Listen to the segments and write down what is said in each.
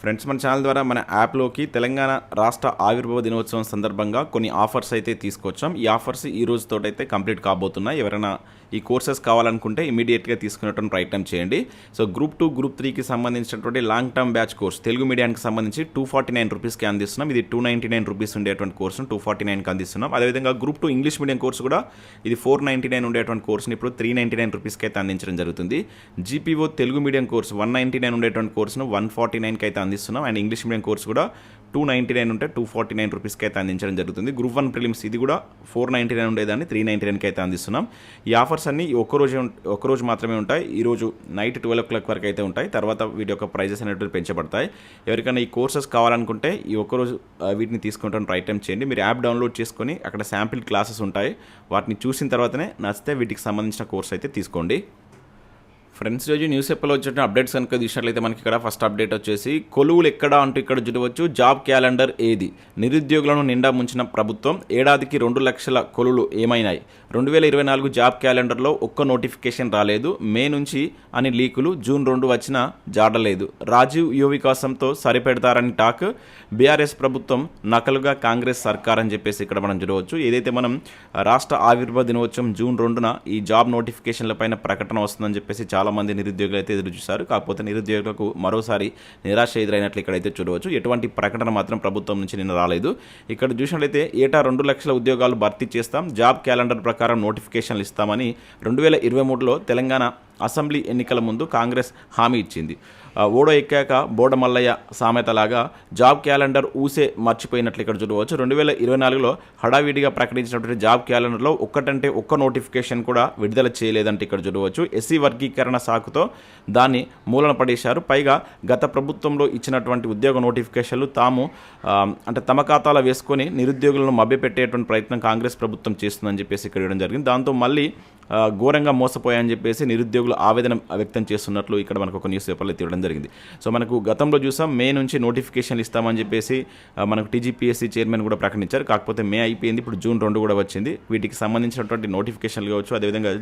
Friends మన channel ద్వారా మన యాప్లోకి తెలంగాణ రాష్ట్ర ఆవిర్భావ దినోత్సవం సందర్భంగా కొన్ని ఆఫర్స్ అయితే తీసుకొచ్చాం. ఈ ఆఫర్స్ ఈ రోజుతో అయితే కంప్లీట్ కాబోతున్నాయి. ఎవరైనా ఈ కోర్సెస్ కావాలనుకుంటే ఇమీడియట్గా తీసుకునేటువంటి ప్రయత్నం చేయండి. సో గ్రూప్ టూ గ్రూప్ త్రీకి సంబంధించినటువంటి long term batch course Telugu మీడియానికి సంబంధించి టూ ఫార్టీ నైన్ రూపీస్కి అందిస్తున్నాం. ఇది టూ నైంటీ నైన్ రూపీస్ ఉండేటువంటి కోర్సును టూ ఫార్టీ నైన్కి అందిస్తున్నాం. అదేవిధంగా group two English medium course కూడా ఇది ఫోర్ నైంటీ నైన్ ఉండేటువంటి కోర్సుని ఇప్పుడు త్రీ నైంటీ నైన్ రూపీస్కి అయితే అందించడం జరుగుతుంది. G P O Telugu medium course one ninety nine ఉండేటువంటి కోర్సును వన్ ఫార్టీ నైన్కి అయితే అందిస్తున్నాం. అండ్ ఇంగ్లీష్ మీడియం కోర్సు కూడా టూ నైంటీ నైన్ ఉంటే టూ ఫార్టీ నైన్ రూపీస్కి అయితే అందించడం జరుగుతుంది. గ్రూప్ వన్ ప్రిలిమ్స్ ఇది కూడా ఫోర్ నైంటీ నైన్ ఉండేదాన్ని త్రీ నైంటీ నైన్కి అయితే అందిస్తున్నాం. ఈ ఆఫర్స్ అన్ని ఒక్కరోజు ఒక్కరోజు మాత్రమే ఉంటాయి. ఈరోజు నైట్ ట్వెల్వ్ ఓ క్లాక్ వరకు అయితే ఉంటాయి. తర్వాత వీటి యొక్క ప్రైజెస్ అనేవి పెంచబడతాయి. ఎవరికైనా ఈ కోర్సెస్ కావాలనుకుంటే ఈ ఒక్కరోజు వీటిని తీసుకుంటాను. ప్రయత్నం చేయండి. మీరు యాప్ డౌన్లోడ్ చేసుకొని అక్కడ శాంపిల్ క్లాసెస్ ఉంటాయి. వాటిని చూసిన తర్వాతనే నచ్చితే వీటికి సంబంధించిన కోర్స్ అయితే తీసుకోండి. ఫ్రెండ్స్ రోజు న్యూస్ పేపర్లో వచ్చిన అప్డేట్స్ కనుక చూసినట్లయితే మనకి ఇక్కడ ఫస్ట్ అప్డేట్ వచ్చేసి కొలువులు ఎక్కడ అంటూ ఇక్కడ చూడవచ్చు. జాబ్ క్యాలెండర్ ఏది? నిరుద్యోగులను నిండా ముంచిన ప్రభుత్వం ఏడాదికి రెండు లక్షల కొలువులు ఏమైనాయి? రెండు వేల ఇరవై నాలుగు జాబ్ క్యాలెండర్లో ఒక్క నోటిఫికేషన్ రాలేదు. మే నుంచి అని లీకులు జూన్ రెండు వచ్చినా జాడలేదు రాజీవ్ యువ వికాసంతో సరిపెడతారని టాక్. బీఆర్ఎస్ ప్రభుత్వం నకలుగా కాంగ్రెస్ సర్కార్ అని చెప్పేసి ఇక్కడ మనం చూడవచ్చు. ఏదైతే మనం రాష్ట్ర ఆవిర్భావ దినోత్సవం జూన్ రెండున ఈ జాబ్ నోటిఫికేషన్ల పైన ప్రకటన వస్తుందని చెప్పేసి చాలామంది నిరుద్యోగులు అయితే ఎదురు చూశారు. కాకపోతే నిరుద్యోగులకు మరోసారి నిరాశ ఎదురైనట్లు ఇక్కడైతే చూడవచ్చు. ఎటువంటి ప్రకటన మాత్రం ప్రభుత్వం నుంచి నిన్న రాలేదు. ఇక్కడ చూసినట్లయితే ఏటా రెండు లక్షల ఉద్యోగాలు భర్తీ చేస్తాం. జాబ్ క్యాలెండర్ ప్రకారం నోటిఫికేషన్లు ఇస్తామని రెండు వేల ఇరవై మూడులో తెలంగాణ అసెంబ్లీ ఎన్నికల ముందు కాంగ్రెస్ హామీ ఇచ్చింది. ఓడో ఎక్కాక బోడమల్లయ్య సామెతలాగా జాబ్ క్యాలెండర్ ఊసే మర్చిపోయినట్లు ఇక్కడ చూడవచ్చు. రెండు వేల ఇరవై నాలుగులో హడావిడిగా ప్రకటించినటువంటి జాబ్ క్యాలెండర్లో ఒక్కటంటే ఒక్క నోటిఫికేషన్ కూడా విడుదల చేయలేదంటే ఇక్కడ చూడవచ్చు. ఎస్సీ వర్గీకరణ సాకుతో దాన్ని మూలన పడేశారు. పైగా గత ప్రభుత్వంలో ఇచ్చినటువంటి ఉద్యోగ నోటిఫికేషన్లు తాము అంటే తమ ఖాతాలో వేసుకొని నిరుద్యోగులను మభ్యపెట్టేటువంటి ప్రయత్నం కాంగ్రెస్ ప్రభుత్వం చేస్తుందని చెప్పేసి ఇక్కడ ఇవ్వడం జరిగింది. దాంతో మళ్ళీ ఘోరంగా మోసపోయాయని చెప్పేసి నిరుద్యోగులు ఆవేదన వ్యక్తం చేస్తున్నట్లు ఇక్కడ మనకు ఒక న్యూస్ పేపర్లో తీయడం జరిగింది. సో మనకు గతంలో చూసాం మే నుంచి నోటిఫికేషన్లు ఇస్తామని చెప్పేసి మనకు టీజీపీఎస్సీ చైర్మన్ కూడా ప్రకటించారు. కాకపోతే మే అయిపోయింది ఇప్పుడు జూన్ రెండు కూడా వచ్చింది. వీటికి సంబంధించినటువంటి నోటిఫికేషన్లు కావచ్చు అదేవిధంగా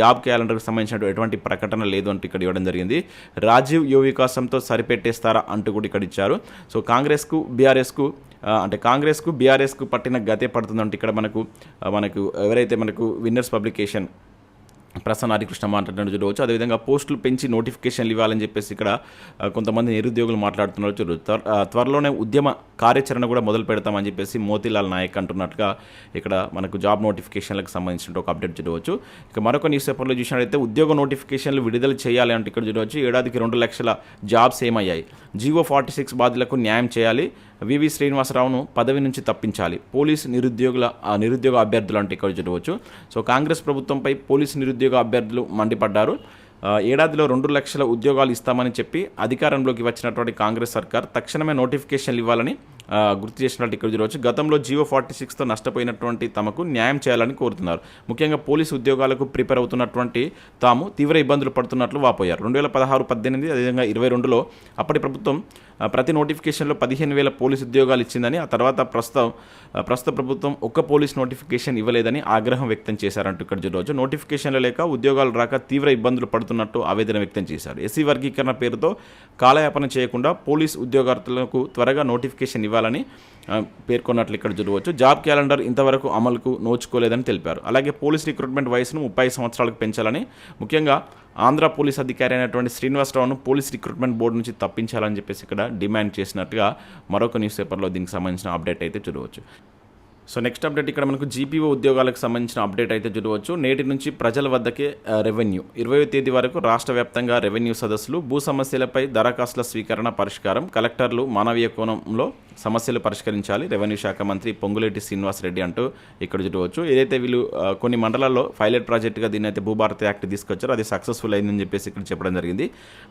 జాబ్ క్యాలెండర్కి సంబంధించిన ఎటువంటి ప్రకటన లేదు అంటూ ఇక్కడ ఇవ్వడం జరిగింది. రాజీవ్ యువ వికాసంతో సరిపెట్టేస్తారా అంటూ కూడా ఇక్కడ ఇచ్చారు. సో కాంగ్రెస్కు బీఆర్ఎస్కు అంటే కాంగ్రెస్కు బీఆర్ఎస్కు పట్టిన గతే పడుతుందంటే ఇక్కడ మనకు మనకు ఎవరైతే మనకు విన్నర్స్ పబ్లికేషన్ ప్రసన్న హరికృష్ణ మాట్లాడినట్టు చూడవచ్చు. అదేవిధంగా పోస్టులు పెంచి నోటిఫికేషన్లు ఇవ్వాలని చెప్పేసి ఇక్కడ కొంతమంది నిరుద్యోగులు మాట్లాడుతున్నారు చూడవచ్చు త్వర- త్వరలోనే ఉద్యమ కార్యాచరణ కూడా మొదలు పెడతామని చెప్పేసి మోతీలాల్ నాయక్ అంటున్నట్టుగా ఇక్కడ మనకు జాబ్ నోటిఫికేషన్లకు సంబంధించిన ఒక అప్డేట్ చూడవచ్చు. ఇక మరొక న్యూస్ పేపర్లో చూసినట్లయితే ఉద్యోగ నోటిఫికేషన్లు విడుదల చేయాలి అంటే ఇక్కడ చూడవచ్చు. ఏడాదికి రెండు లక్షల జాబ్స్ ఏమయ్యాయి. జీవో ఫార్టీ సిక్స్ బాధ్యులకు న్యాయం చేయాలి. వివి శ్రీనివాసరావును పదవి నుంచి తప్పించాలి. పోలీస్ నిరుద్యోగుల నిరుద్యోగ అభ్యర్థులు అంటే ఇక్కడ చూడవచ్చు. సో కాంగ్రెస్ ప్రభుత్వంపై పోలీస్ నిరుద్యోగ అభ్యర్థులు మండిపడ్డారు. ఏడాదిలో రెండు లక్షల ఉద్యోగాలు ఇస్తామని చెప్పి అధికారంలోకి వచ్చినటువంటి కాంగ్రెస్ సర్కార్ తక్షణమే నోటిఫికేషన్లు ఇవ్వాలని గుర్తు చేసినట్టు ఇక్కడ చూడవచ్చు. గతంలో జియో ఫార్టీ సిక్స్తో నష్టపోయినటువంటి తమకు న్యాయం చేయాలని కోరుతున్నారు. ముఖ్యంగా పోలీసు ఉద్యోగాలకు ప్రిపేర్ అవుతున్నటువంటి తాము తీవ్ర ఇబ్బందులు పడుతున్నట్లు వాపోయారు. రెండు వేల పదహారు పద్దెనిమిది అదేవిధంగా ఇరవై రెండులో అప్పటి ప్రభుత్వం ప్రతి నోటిఫికేషన్లో పదిహేను వేల పోలీసు ఉద్యోగాలు ఇచ్చిందని ఆ తర్వాత ప్రస్తుతం ప్రస్తుత ప్రభుత్వం ఒక్క పోలీస్ నోటిఫికేషన్ ఇవ్వలేదని ఆగ్రహం వ్యక్తం చేశారంటూ ఇక్కడ చూడవచ్చు. నోటిఫికేషన్లు లేక ఉద్యోగాలు రాక తీవ్ర ఇబ్బందులు పడుతున్నట్టు ఆవేదన వ్యక్తం చేశారు. ఎస్సీ వర్గీకరణ పేరుతో కాలయాపన చేయకుండా పోలీస్ ఉద్యోగార్థులకు త్వరగా నోటిఫికేషన్ ఇవ్వాలి ఉద్యోగాలని పేర్కొన్నట్లు ఇక్కడ చూడవచ్చు. జాబ్ క్యాలెండర్ ఇంతవరకు అమలుకు నోచుకోలేదని తెలిపారు. అలాగే పోలీస్ రిక్రూట్మెంట్ వయసును ముప్పై సంవత్సరాలకు పెంచాలని ముఖ్యంగా ఆంధ్ర పోలీస్ అధికారి అయినటువంటి శ్రీనివాసరావును పోలీస్ రిక్రూట్మెంట్ బోర్డు నుంచి తప్పించాలని చెప్పేసి ఇక్కడ డిమాండ్ చేసినట్టుగా మరొక న్యూస్ పేపర్లో దీనికి సంబంధించిన అప్డేట్ అయితే చూడవచ్చు. సో నెక్స్ట్ అప్డేట్ ఇక్కడ మనకు జీపీఓ ఉద్యోగాలకు సంబంధించిన అప్డేట్ అయితే చూడవచ్చు. నేటి నుంచి ప్రజల వద్దకే రెవెన్యూ ఇరవై తేదీ వరకు రాష్ట్ర వ్యాప్తంగా రెవెన్యూ సదస్సులు భూ సమస్యలపై దరఖాస్తుల స్వీకరణ పరిష్కారం కలెక్టర్లు మానవీయ కోణంలో సమస్యలు పరిష్కరించాలి రెవెన్యూ శాఖ మంత్రి పొంగులేటి శ్రీనివాస్ రెడ్డి అంటూ ఇక్కడ చూడవచ్చు. ఏదైతే వీళ్ళు కొన్ని మండలాల్లో పైలట్ ప్రాజెక్టుగా దీన్ని అయితే భూభారతి యాక్ట్ తీసుకొచ్చారో అది సక్సెస్ఫుల్ అయిందని చెప్పేసి ఇక్కడ చెప్పడం జరిగింది.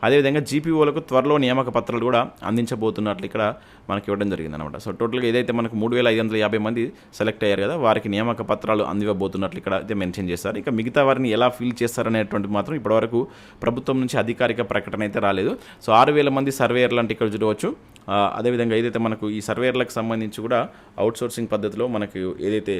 అదేవిధంగా జీపీఓలకు త్వరలో నియామక పత్రాలు కూడా అందించబోతున్నట్లు ఇక్కడ మనకి ఇవ్వడం జరిగింది అనమాట సో టోటల్గా ఏదైతే మనకు మూడు వేల ఐదు వందల యాభై మంది సెలెక్ట్ అయ్యారు కదా వారికి నియామక పత్రాలు అందివ్వబోతున్నట్లు ఇక్కడ అయితే మెన్షన్ చేశారు. ఇక మిగతా వారిని ఎలా ఫీల్ చేస్తారనేటువంటి మాత్రం ఇప్పటివరకు ప్రభుత్వం నుంచి అధికారిక ప్రకటన అయితే రాలేదు. సో ఆరు వేల మంది సర్వేయర్లు అంటే ఇక్కడ చూడవచ్చు. అదేవిధంగా ఏదైతే మనకు ఈ సర్వేయర్లకు సంబంధించి కూడా అవుట్సోర్సింగ్ పద్ధతిలో మనకు ఏదైతే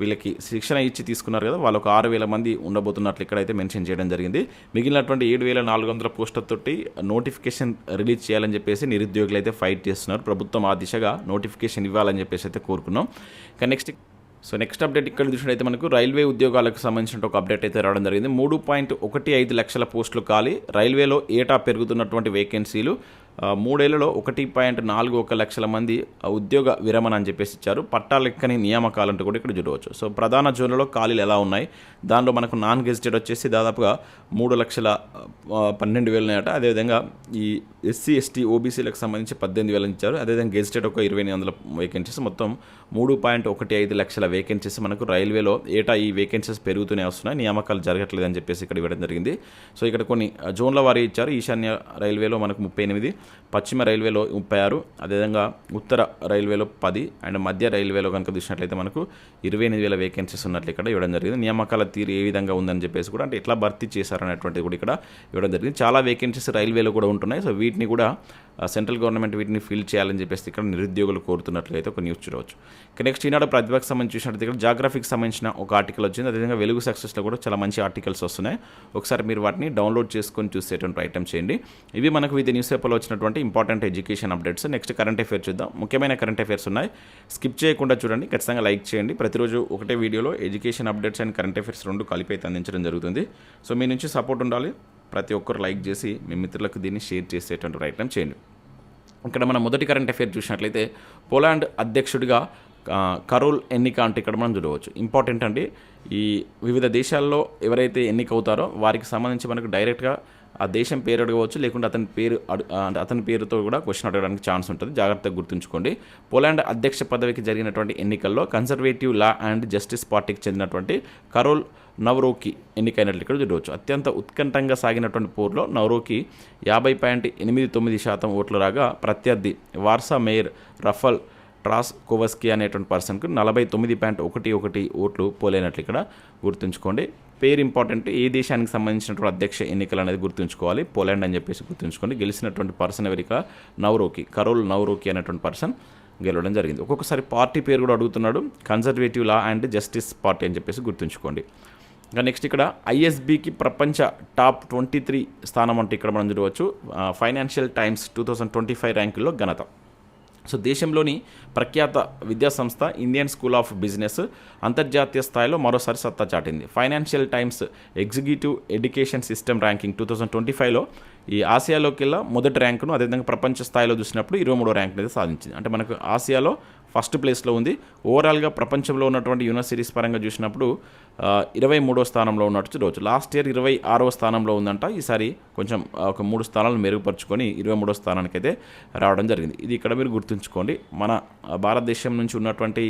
వీళ్ళకి శిక్షణ ఇచ్చి తీసుకున్నారు కదా వాళ్ళు ఒక ఆరు వేల మంది ఉండబోతున్నట్లు ఇక్కడైతే మెన్షన్ చేయడం జరిగింది. మిగిలినటువంటి ఏడు వేల నాలుగు వందల పోస్టులతోటి నోటిఫికేషన్ రిలీజ్ చేయాలని చెప్పేసి నిరుద్యోగులు అయితే ఫైట్ చేస్తున్నారు. ప్రభుత్వం ఆ దిశగా నోటిఫికేషన్ ఇవ్వాలని చెప్పేసి అయితే కోరుకున్నాం. కానీ నెక్స్ట్ సో నెక్స్ట్ అప్డేట్ ఇక్కడ చూసినట్టయితే మనకు రైల్వే ఉద్యోగాలకు సంబంధించిన ఒక అప్డేట్ అయితే రావడం జరిగింది. మూడు పాయింట్ ఒకటి ఐదు లక్షల పోస్టులు ఖాళీ. రైల్వేలో ఏటా పెరుగుతున్నటువంటి వేకెన్సీలు మూడేళ్ళలో ఒకటి పాయింట్ నాలుగు ఒక లక్షల మంది ఉద్యోగ విరమణ అని చెప్పేసి ఇచ్చారు. పట్టాలెక్కని నియామకాలంటూ కూడా ఇక్కడ చూడవచ్చు. సో ప్రధాన జోన్లలో ఖాళీలు ఎలా ఉన్నాయి? దానిలో మనకు నాన్ గెజిటెడ్ వచ్చేసి దాదాపుగా మూడు లక్షల పన్నెండు వేలు ఉన్నాయట. అదేవిధంగా ఈ ఎస్సీ ఎస్టీ ఓబీసీలకు సంబంధించి పద్దెనిమిది వేలు ఇచ్చారు. అదేవిధంగా గెజిటెడ్ ఒక ఇరవై ఎనిమిది వందల వేకెన్సీస్. మొత్తం మూడు పాయింట్ ఒకటి ఐదు లక్షల వేకెన్సీస్ మనకు రైల్వేలో ఏటా ఈ వేకెన్సీస్ పెరుగుతూనే వస్తున్నాయి. నియామకాలు జరగట్లేదు అని చెప్పేసి ఇక్కడ ఇవ్వడం జరిగింది. సో ఇక్కడ కొన్ని జోన్ల వారి ఇచ్చారు. ఈశాన్య రైల్వేలో మనకు ముప్పై ఎనిమిది పశ్చిమ రైల్వేలో ముప్పై ఆరు అదేవిధంగా ఉత్తర రైల్వేలో పది అండ్ మధ్య రైల్వేలో కనుక చూసినట్లయితే మనకు ఇరవై ఎనిమిది వేల వేకెన్సీస్ ఉన్నట్లు ఇక్కడ ఇవ్వడం జరిగింది. నియామకాల తీరు ఏ విధంగా ఉందని చెప్పేసి కూడా అంటే ఎట్లా భర్తీ చేశారనేటువంటిది కూడా ఇక్కడ ఇవ్వడం జరిగింది. చాలా వేకెన్సీస్ రైల్వేలో కూడా ఉంటున్నాయి. సో వీటిని కూడా సెంట్రల్ గవర్నమెంట్ వీటిని ఫిల్ చేయాలని చెప్పేసి ఇక్కడ నిరుద్యోగులు కోరుతున్నట్లు అయితే ఒక న్యూస్ చూడవచ్చు. ఇక నెక్స్ట్ ఈనాడు ప్రతిభకు సంబంధించి చూసినట్లయితే ఇక్కడ జాగ్రఫీకి సంబంధించిన ఒక ఆర్టికల్ వచ్చింది. అదేవిధంగా వెలుగు సక్సెస్లో కూడా చాలా మంచి ఆర్టికల్స్ వస్తున్నాయి. ఒకసారి మీరు వాటిని డౌన్లోడ్ చేసుకొని చూసేటువంటి ప్రయత్నం చేయండి. ఇవి మనకు వివిధ న్యూస్ పేపర్లో వచ్చినటువంటి important education updates next current affair చూద్దాం. ముఖ్యమైన కరెంట్ అఫేర్స్ ఉన్నాయి. స్కిప్ చేయకుండా చూడండి. ఖచ్చితంగా లైక్ చేయండి. ప్రతిరోజు ఒకటే వీడియోలో education updates and current affairs రెండు కలిపి అయితే అందించడం జరుగుతుంది. సో మీ నుంచి సపోర్ట్ ఉండాలి. ప్రతి ఒక్కరు లైక్ చేసి మీ మిత్రులకు దీన్ని షేర్ చేసేటువంటి ప్రయత్నం చేయండి. ఇక్కడ మనం మొదటి కరెంట్ అఫేర్ చూసినట్లయితే పోలాండ్ అధ్యక్షుడిగా కరోల్ ఎన్నిక అంటే ఇక్కడ మనం చూడవచ్చు. ఇంపార్టెంట్ అండి. ఈ వివిధ దేశాల్లో ఎవరైతే ఎన్నిక అవుతారో వారికి సంబంధించి మనకు డైరెక్ట్గా ఆ దేశం పేరు అడగవచ్చు లేకుంటే అతని పేరు అడు అంటే అతని పేరుతో కూడా క్వశ్చన్ అడగడానికి ఛాన్స్ ఉంటుంది. జాగ్రత్తగా గుర్తుంచుకోండి. పోలాండ్ అధ్యక్ష పదవికి జరిగినటువంటి ఎన్నికల్లో కన్సర్వేటివ్ లా అండ్ జస్టిస్ పార్టీకి చెందినటువంటి కరోల్ నవరోకి ఎన్నికైనట్లు ఇక్కడ చూడవచ్చు. అత్యంత ఉత్కంఠంగా సాగినటువంటి పోరులో నవరోకి యాభై పాయింట్ ఎనిమిది తొమ్మిది శాతం ఓట్లు రాగా ప్రత్యర్థి Warsaw mayor Rafal Trzaskowski అనేటువంటి పర్సన్కు నలభై తొమ్మిది పాయింట్ ఒకటి ఒకటి ఓట్లు పోలేనట్లు ఇక్కడ గుర్తుంచుకోండి. పేరు ఇంపార్టెంట్ ఏ దేశానికి సంబంధించినటువంటి అధ్యక్ష ఎన్నికలు అనేది గుర్తుంచుకోవాలి. పోలాండ్ అని చెప్పేసి గుర్తుంచుకోండి. గెలిచినటువంటి పర్సన్ ఎవరిక? నవరోకి కరోల్ నవరోకి అనేటువంటి పర్సన్ గెలవడం జరిగింది. ఒక్కొక్కసారి పార్టీ పేరు కూడా అడుగుతున్నాడు. Conservative law and justice party అని చెప్పేసి గుర్తుంచుకోండి. ఇంకా నెక్స్ట్ ఇక్కడ ఐఎస్బికి ప్రపంచ టాప్ ట్వంటీ త్రీ స్థానం అంటే ఇక్కడ మనం చూడవచ్చు. Financial Times two thousand twenty five ర్యాంకుల్లో ఘనత. సో దేశంలోని ప్రఖ్యాత విద్యా సంస్థ ఇండియన్ స్కూల్ ఆఫ్ బిజినెస్ అంతర్జాతీయ స్థాయిలో మరోసారి సత్తా చాటింది. Financial Times executive education system ranking two thousand twenty ఫైవ్లో ఈ ఆసియాలోకెల్లా మొదటి ర్యాంకును అదేవిధంగా ప్రపంచ స్థాయిలో చూసినప్పుడు ఇరవై మూడో ర్యాంక్ అనేది సాధించింది. అంటే మనకు ఆసియాలో ఫస్ట్ ప్లేస్లో ఉంది. ఓవరాల్గా ప్రపంచంలో ఉన్నటువంటి యూనివర్సిటీస్ పరంగా చూసినప్పుడు ఇరవై మూడో స్థానంలో ఉన్నట్టు చూడవచ్చు లాస్ట్ ఇయర్ ఇరవై ఆరో స్థానంలో ఉందంట. ఈసారి కొంచెం ఒక మూడు స్థానాలు మెరుగుపరుచుకొని ఇరవై మూడో స్థానానికి అయితే రావడం జరిగింది. ఇది ఇక్కడ మీరు గుర్తుంచుకోండి. మన భారతదేశం నుంచి ఉన్నటువంటి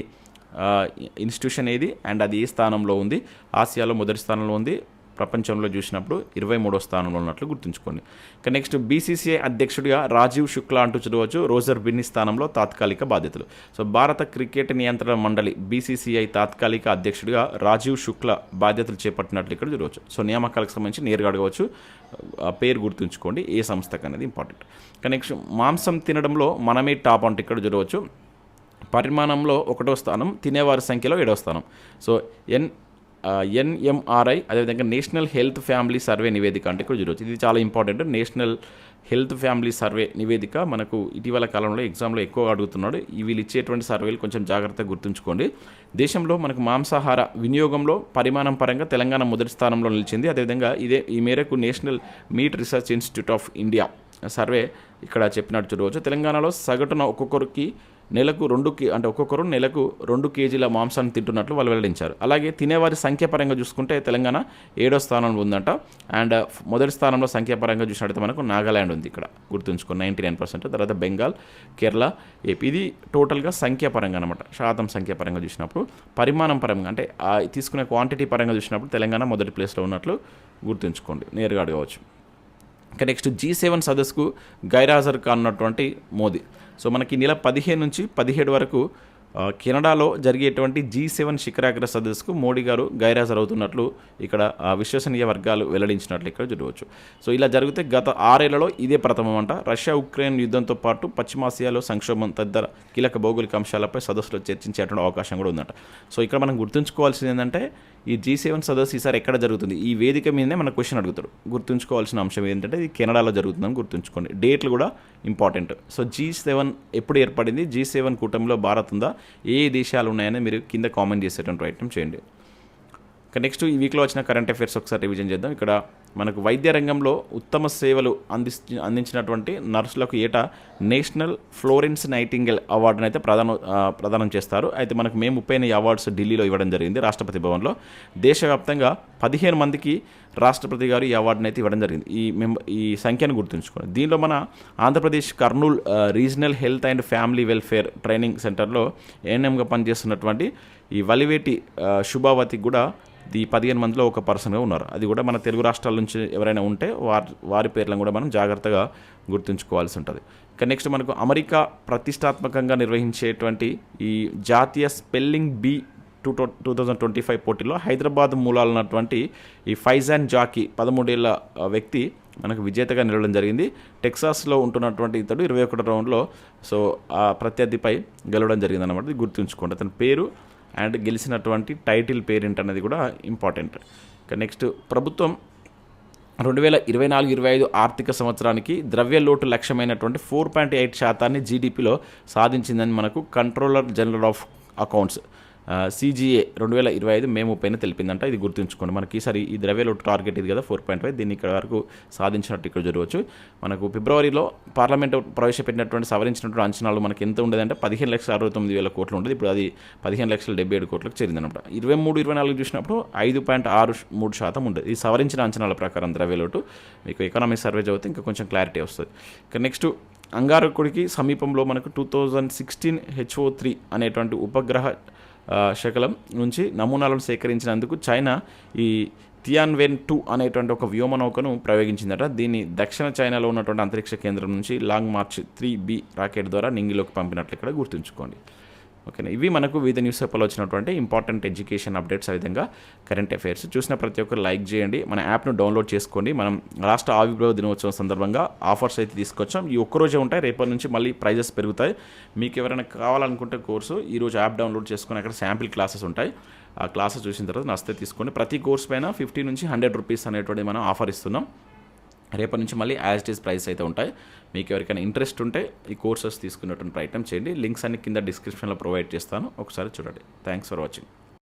ఇన్స్టిట్యూషన్ ఏది? అండ్ అది ఏ స్థానంలో ఉంది? ఆసియాలో మొదటి స్థానంలో ఉంది. ప్రపంచంలో చూసినప్పుడు ఇరవై మూడో స్థానంలో ఉన్నట్లు గుర్తుంచుకోండి. ఇక నెక్స్ట్ బీసీసీఐ అధ్యక్షుడిగా రాజీవ్ శుక్లా అంటూ చూడవచ్చు. రోజర్ బిన్ని స్థానంలో తాత్కాలిక బాధ్యతలు. సో భారత క్రికెట్ నియంత్రణ మండలి బీసీసీఐ తాత్కాలిక అధ్యక్షుడిగా రాజీవ్ శుక్లా బాధ్యతలు చేపట్టినట్లు ఇక్కడ చూడవచ్చు. సో నియామకాలకు సంబంధించి నేరుగా అడగవచ్చు. పేరు గుర్తుంచుకోండి. ఏ సంస్థకు అనేది ఇంపార్టెంట్ ఇక నెక్స్ట్ మాంసం తినడంలో మనమే టాప్ అంటే ఇక్కడ చూడవచ్చు. పరిమాణంలో ఒకటో స్థానం తినేవారి సంఖ్యలో ఏడవ స్థానం. సో ఎన్ ఎన్ఎంఆర్ఐ అదేవిధంగా నేషనల్ హెల్త్ ఫ్యామిలీ సర్వే నివేదిక అంటే ఇక్కడ చూడవచ్చు ఇది చాలా important. National Health Family Survey నివేదిక మనకు ఇటీవల కాలంలో ఎగ్జామ్లో ఎక్కువ అడుగుతున్నాడు. వీళ్ళు ఇచ్చేటువంటి సర్వేలు కొంచెం జాగ్రత్తగా గుర్తుంచుకోండి. దేశంలో మనకు మాంసాహార వినియోగంలో పరిమాణం పరంగా తెలంగాణ మొదటి స్థానంలో నిలిచింది. అదేవిధంగా ఇదే ఈ మేరకు National Meat Research Institute of India survey ఇక్కడ చెప్పినట్టు చూడవచ్చు. తెలంగాణలో సగటున ఒక్కొక్కరికి నెలకు రెండు కే అంటే ఒక్కొక్కరు నెలకు రెండు కేజీల మాంసాన్ని తింటున్నట్లు వాళ్ళు వెల్లడించారు. అలాగే తినేవారి సంఖ్యాపరంగా చూసుకుంటే తెలంగాణ ఏడో స్థానంలో ఉందంట. అండ్ మొదటి స్థానంలో సంఖ్యాపరంగా చూసినట్టయితే మనకు నాగాల్యాండ్ ఉంది ఇక్కడ. గుర్తుంచుకో నైంటీ నైన్ పర్సెంట్. తర్వాత బెంగాల్ కేరళ ఏపీ. ఇది టోటల్గా సంఖ్యాపరంగా అనమాట శాతం సంఖ్యాపరంగా చూసినప్పుడు పరిమాణం పరంగా అంటే తీసుకునే క్వాంటిటీ పరంగా చూసినప్పుడు తెలంగాణ మొదటి ప్లేస్లో ఉన్నట్లు గుర్తుంచుకోండి. నేరుగా అడగవచ్చు. ఇక నెక్స్ట్ జీ సెవెన్ సదస్సుకు గైరాజర్ కానున్నటువంటి మోదీ. సో మనకి నెల పదిహేను నుంచి పదిహేడు వరకు కెనడాలో జరిగేటువంటి జీ సెవెన్ శిఖరాగ్ర సదస్సుకు మోడీ గారు గైరాజర్ అవుతున్నట్లు ఇక్కడ విశ్వసనీయ వర్గాలు వెల్లడించినట్లు ఇక్కడ చూడవచ్చు. సో ఇలా జరిగితే గత ఆరేళ్ళలో ఇదే ప్రథమం అంట రష్యా ఉక్రెయిన్ యుద్ధంతో పాటు పశ్చిమాసియాలో సంక్షోభం తదితర కీలక భౌగోళిక అంశాలపై సదస్సులో చర్చించేటువంటి అవకాశం కూడా ఉందంట. సో ఇక్కడ మనం గుర్తుంచుకోవాల్సింది ఏంటంటే ఈ జీ సెవెన్ సదస్సు ఈసారి ఎక్కడ జరుగుతుంది? ఈ వేదిక మీదనే మన క్వశ్చన్ అడుగుతాడు గుర్తుంచుకోవాల్సిన అంశం ఏంటంటే ఇది కెనడాలో జరుగుతుందని గుర్తుంచుకోండి. డేట్లు కూడా ఇంపార్టెంట్. సో జీ సెవెన్ ఎప్పుడు ఏర్పడింది? జీ సెవెన్ కూటమిలో భారత్ ఉందా? ఏ దేశాలు ఉన్నాయని మీరు కింద కామెంట్ చేసేటువంటి ప్రయత్నం చేయండి. ఇక నెక్స్ట్ ఈ వీక్లో వచ్చిన కరెంట్ అఫైర్స్ ఒకసారి రివిజన్ చేద్దాం. ఇక్కడ మనకు వైద్య రంగంలో ఉత్తమ సేవలు అందించి అందించినటువంటి నర్సులకు ఏటా నేషనల్ ఫ్లోరెన్స్ నైటింగల్ అవార్డును అయితే ప్రదానం ప్రదానం చేస్తారు. అయితే మనకు మే ముప్పై ఈ అవార్డ్స్ ఢిల్లీలో ఇవ్వడం జరిగింది రాష్ట్రపతి భవన్లో. దేశవ్యాప్తంగా పదిహేను మందికి రాష్ట్రపతి గారు ఈ అవార్డును అయితే ఇవ్వడం జరిగింది. ఈ మేము ఈ సంఖ్యను గుర్తుంచుకోండి. దీనిలో మన Andhra Pradesh Kurnool regional health and family welfare training సెంటర్లో ఏఎన్ఎంగా పనిచేస్తున్నటువంటి ఈ వలివేటి శుభావతికి కూడా ఈ పదిహేను మందిలో ఒక పర్సన్గా ఉన్నారు. అది కూడా మన తెలుగు రాష్ట్రాల నుంచి ఎవరైనా ఉంటే వారి వారి పేర్లను కూడా మనం జాగ్రత్తగా గుర్తుంచుకోవాల్సి ఉంటుంది. ఇక నెక్స్ట్ మనకు అమెరికా ప్రతిష్టాత్మకంగా నిర్వహించేటువంటి ఈ జాతీయ spelling bee two two thousand twenty five పోటీలో హైదరాబాద్ మూలాలన్నటువంటి ఈ ఫైజాన్ జాకీ పదమూడేళ్ళ వ్యక్తి మనకు విజేతగా నిలవడం జరిగింది. టెక్సాస్లో ఉంటున్నటువంటి ఇతడు ఇరవై ఒకటో రౌండ్లో సో ఆ ప్రత్యర్థిపై గెలవడం జరిగింది అనమాట గుర్తుంచుకోండి. అతని పేరు అండ్ గెలిచినటువంటి టైటిల్ పేరెంట్ అనేది కూడా ఇంపార్టెంట్. ఇక నెక్స్ట్ ప్రభుత్వం రెండు వేల ఇరవై నాలుగు ఇరవై ఐదు ఆర్థిక సంవత్సరానికి ద్రవ్య లోటు లక్ష్యమైనటువంటి ఫోర్ పాయింట్ ఎయిట్ శాతాన్ని జీడిపిలో సాధించిందని మనకు Controller General of Accounts CGA రెండు వేల ఇరవై ఐదు మే ముప్పైన తెలిపిందంట. ఇది గుర్తుంచుకోండి. మనకి ఈసారి ఈ ద్రవ్యలో టార్గెట్ ఇది కదా ఫోర్ పాయింట్ ఫైవ్ దీన్ని ఇక్కడ వరకు సాధించినట్టు ఇక్కడ చూడవచ్చు మనకు ఫిబ్రవరిలో పార్లమెంట్ ప్రవేశపెట్టినటువంటి సవరించినటువంటి అంచనాలు మనకి ఎంత ఉండేదంటే పదిహేను లక్షల అరవై తొమ్మిది వేల కోట్లు ఉండేది. ఇప్పుడు అది పదిహేను లక్షల డెబ్బై ఏడు కోట్లకు చేరిందనమాట. ఇరవై మూడు ఇరవై నాలుగు చూసినప్పుడు ఐదు పాయింట్ ఆరు మూడు శాతం ఉండేది. ఈ సవరించిన అంచనాల ప్రకారం ద్రవ్యలోటు మీకు ఎకనామిక్ సర్వే చదివితే ఇంకా కొంచెం క్లారిటీ వస్తుంది. ఇక నెక్స్ట్ అంగారకుడికి సమీపంలో మనకు two thousand sixteen H O three అనేటువంటి ఉపగ్రహ శకలం నుంచి నమూనాలను సేకరించినందుకు చైనా ఈ తియాన్వెన్ టూ అనేటువంటి ఒక వ్యోమనౌకను ప్రయోగించిందట. దీన్ని దక్షిణ చైనాలో ఉన్నటువంటి అంతరిక్ష కేంద్రం నుంచి Long March three B rocket ద్వారా నింగిలోకి పంపినట్లు ఇక్కడ గుర్తుంచుకోండి. ఓకేనా? ఇవి మనకు వివిధ న్యూస్ పేపర్లో వచ్చినటువంటి ఇంపార్టెంట్ ఎడ్యుకేషన్ అప్డేట్స్ ఆ విధంగా కరెంట్ అఫైర్స్ చూసిన ప్రతి ఒక్కరు లైక్ చేయండి. మన యాప్ను డౌన్లోడ్ చేసుకోండి. మనం రాష్ట్ర ఆవిర్భావ దినోత్సవం సందర్భంగా ఆఫర్స్ అయితే తీసుకొచ్చాం. ఈ ఒక్కరోజే ఉంటాయి. రేపటి నుంచి మళ్ళీ ప్రైజెస్ పెరుగుతాయి. మీకు ఎవరైనా కావాలనుకుంటే కోర్సు ఈరోజు యాప్ డౌన్లోడ్ చేసుకుని అక్కడ శాంపిల్ క్లాసెస్ ఉంటాయి. ఆ క్లాసెస్ చూసిన తర్వాత నస్తే తీసుకోండి. ప్రతి కోర్స్ పైన ఫిఫ్టీ నుంచి హండ్రెడ్ రూపీస్ అనేటువంటి మనం ఆఫర్ ఇస్తున్నాం. రేపటి నుంచి మళ్ళీ యాజ్ ఇట్ ఈస్ ప్రైస్ అయితే ఉంటాయి. మీకు ఎవరికైనా ఇంట్రెస్ట్ ఉంటే ఈ కోర్సెస్ తీసుకునేటువంటి ప్రయత్నం చేయండి. లింక్స్ అన్ని కింద డిస్క్రిప్షన్లో ప్రొవైడ్ చేస్తాను. ఒకసారి చూడండి. Thanks for watching